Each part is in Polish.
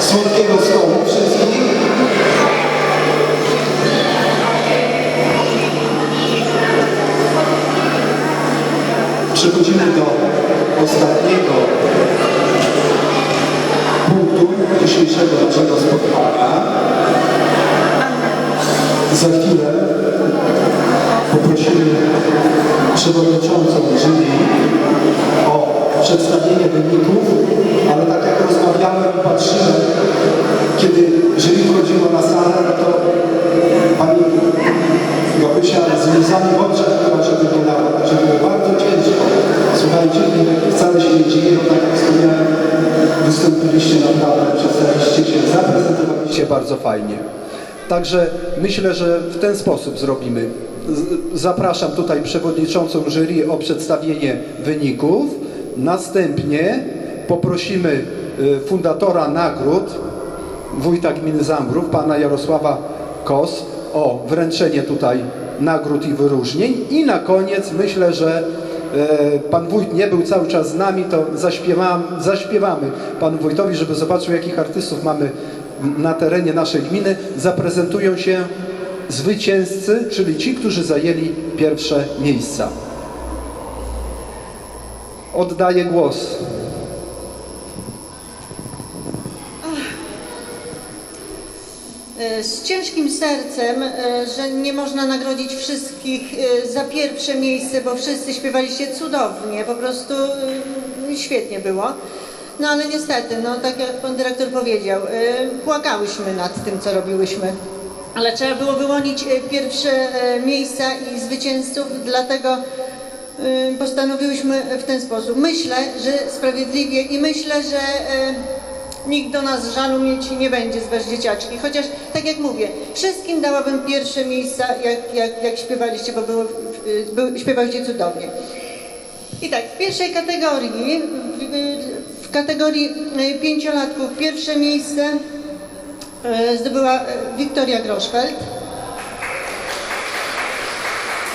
słodkiego stołu wszystkich. Przechodzimy do ostatniego punktu dzisiejszego naszego spotkania. Za chwilę poprosimy przewodniczącą jury o przedstawienie wyników, ale tak jak rozmawiałem i patrzyłem, kiedy jury wchodziło na salę, no to pani Gabrysia z łzami w oczach chyba się wyglądała, także było bardzo ciężko. Słuchajcie, i wcale się nie dziwię, bo tak jak wspomniałem, wystąpiliście naprawdę, przedstawiliście się, zaprezentowaliście bardzo fajnie. Także myślę, że w ten sposób zrobimy. Zapraszam tutaj przewodniczącą jury o przedstawienie wyników. Następnie poprosimy y, fundatora nagród, wójta gminy Zambrów, pana Jarosława Kos, o wręczenie tutaj nagród i wyróżnień. I na koniec myślę, że pan wójt nie był cały czas z nami, to zaśpiewam, zaśpiewamy panu wójtowi, żeby zobaczył, jakich artystów mamy na terenie naszej gminy. Zaprezentują się zwycięzcy, czyli ci, którzy zajęli pierwsze miejsca. Oddaję głos. Z ciężkim sercem, e, że nie można nagrodzić wszystkich e, za pierwsze miejsce, bo wszyscy śpiewaliście cudownie, po prostu świetnie było. No ale niestety, no tak jak pan dyrektor powiedział, płakałyśmy nad tym, co robiłyśmy. Ale trzeba było wyłonić pierwsze miejsca i zwycięzców, dlatego postanowiłyśmy w ten sposób. Myślę, że sprawiedliwie i myślę, że nikt do nas żalu mieć nie będzie z was dzieciaczki. Chociaż, tak jak mówię, wszystkim dałabym pierwsze miejsca, jak, jak, jak śpiewaliście, bo było, był, śpiewaliście cudownie. I tak, w pierwszej kategorii, w, kategorii y, pięciolatków, pierwsze miejsce y, zdobyła y, Wiktoria Groszfeld.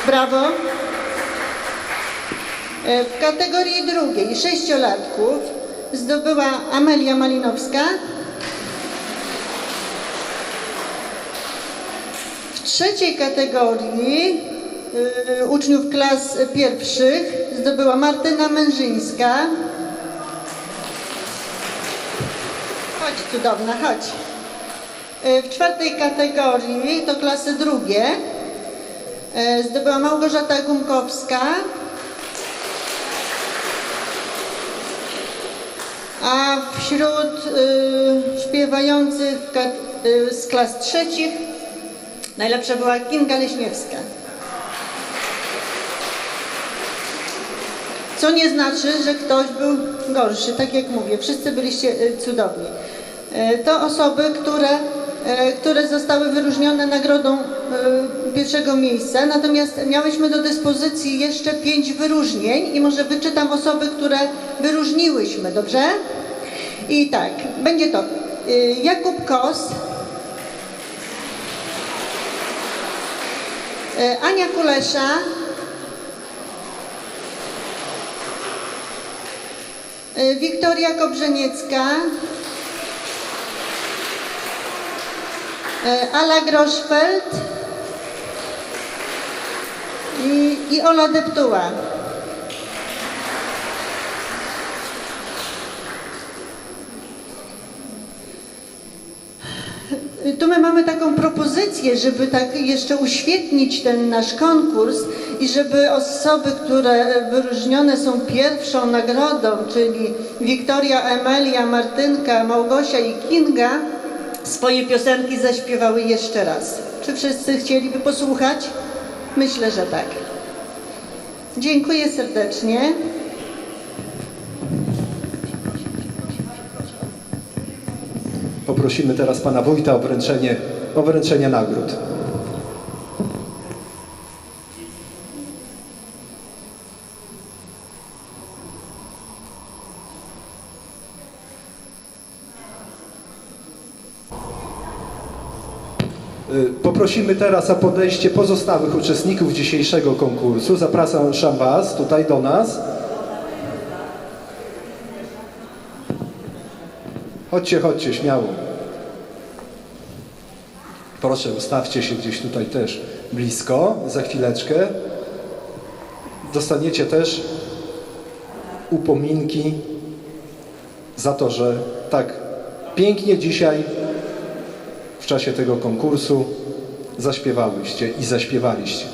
Brawo. E, W kategorii drugiej sześciolatków zdobyła Amelia Malinowska. W trzeciej kategorii y, uczniów klas pierwszych zdobyła Martyna Mężyńska. Chodź cudowna, chodź. Y, W czwartej kategorii to klasy drugie y, zdobyła Małgorzata Gumkowska. A wśród y, śpiewających y, z klas trzecich najlepsza była Kinga Leśniewska. Co nie znaczy, że ktoś był gorszy, tak jak mówię, wszyscy byliście y, cudowni. Y, To osoby, które, y, które zostały wyróżnione nagrodą pierwszego miejsca, natomiast miałyśmy do dyspozycji jeszcze pięć wyróżnień i może wyczytam osoby, które wyróżniłyśmy, dobrze? I tak, będzie to y, Jakub Kos, y, Ania Kulesza, Wiktoria Kobrzeniecka, Ala Groszfeld i, Ola Deptuła. Tu my mamy taką propozycję, żeby tak jeszcze uświetnić ten nasz konkurs i żeby osoby, które wyróżnione są pierwszą nagrodą, czyli Wiktoria, Emelia, Martynka, Małgosia i Kinga, swoje piosenki zaśpiewały jeszcze raz. Czy wszyscy chcieliby posłuchać? Myślę, że tak. Dziękuję serdecznie. Poprosimy teraz pana wójta o wręczenie, o wręczenie nagród. Poprosimy teraz o podejście pozostałych uczestników dzisiejszego konkursu. Zapraszam Was tutaj do nas. Chodźcie, chodźcie, śmiało. Proszę, ustawcie się gdzieś tutaj też blisko. Za chwileczkę dostaniecie też upominki za to, że tak pięknie dzisiaj w czasie tego konkursu zaśpiewałyście i zaśpiewaliście.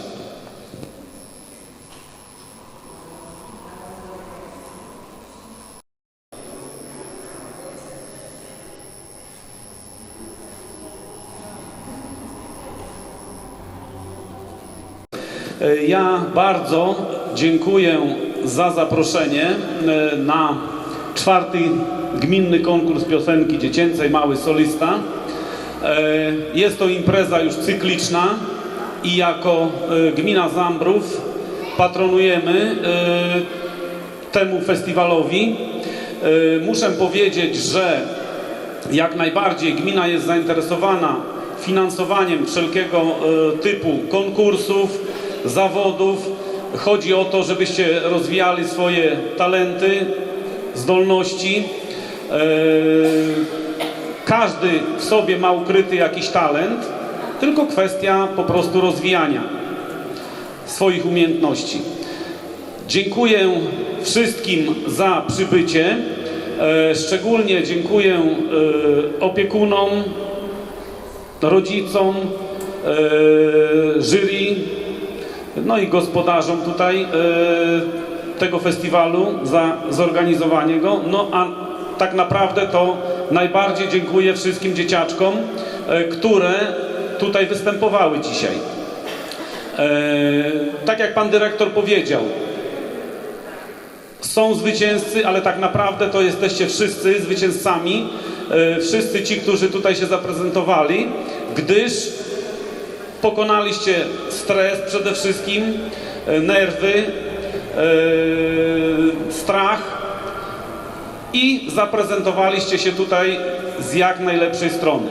Ja bardzo dziękuję za zaproszenie e, na czwarty gminny konkurs piosenki dziecięcej Mały Solista. E, Jest to impreza już cykliczna i jako e, gmina Zambrów patronujemy e, temu festiwalowi. Muszę powiedzieć, że jak najbardziej gmina jest zainteresowana finansowaniem wszelkiego typu konkursów, zawodów. Chodzi o to, żebyście rozwijali swoje talenty, zdolności. Każdy w sobie ma ukryty jakiś talent, tylko kwestia po prostu rozwijania swoich umiejętności. Dziękuję wszystkim za przybycie. E, Szczególnie dziękuję e, opiekunom, rodzicom, e, jury, no i gospodarzom tutaj tego festiwalu za zorganizowanie go. No a tak naprawdę to najbardziej dziękuję wszystkim dzieciaczkom, e, które tutaj występowały dzisiaj. E, Tak jak pan dyrektor powiedział, są zwycięzcy, ale tak naprawdę to jesteście wszyscy zwycięzcami, e, wszyscy ci, którzy tutaj się zaprezentowali, gdyż pokonaliście stres przede wszystkim, nerwy, strach i zaprezentowaliście się tutaj z jak najlepszej strony.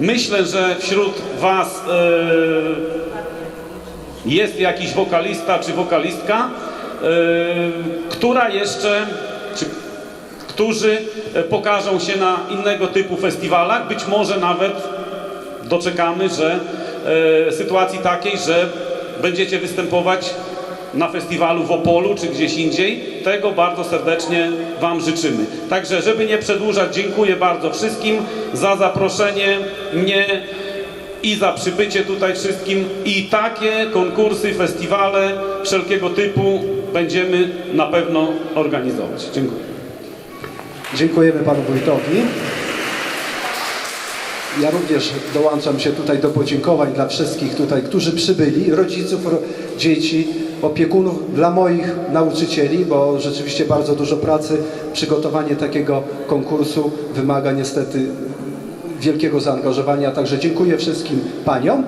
Myślę, że wśród Was e, jest jakiś wokalista czy wokalistka, e, która jeszcze, czy którzy e, pokażą się na innego typu festiwalach. Być może nawet doczekamy, że e, sytuacji takiej, że będziecie występować na festiwalu w Opolu czy gdzieś indziej. Tego bardzo serdecznie Wam życzymy. Także, żeby nie przedłużać, dziękuję bardzo wszystkim za zaproszenie mnie i za przybycie tutaj wszystkim. I takie konkursy, festiwale wszelkiego typu będziemy na pewno organizować. Dziękuję. Dziękujemy panu wójtowi. Ja również dołączam się tutaj do podziękowań dla wszystkich tutaj, którzy przybyli, rodziców, ro- dzieci, opiekunów, dla moich nauczycieli, bo rzeczywiście bardzo dużo pracy. Przygotowanie takiego konkursu wymaga niestety wielkiego zaangażowania, także dziękuję wszystkim paniom.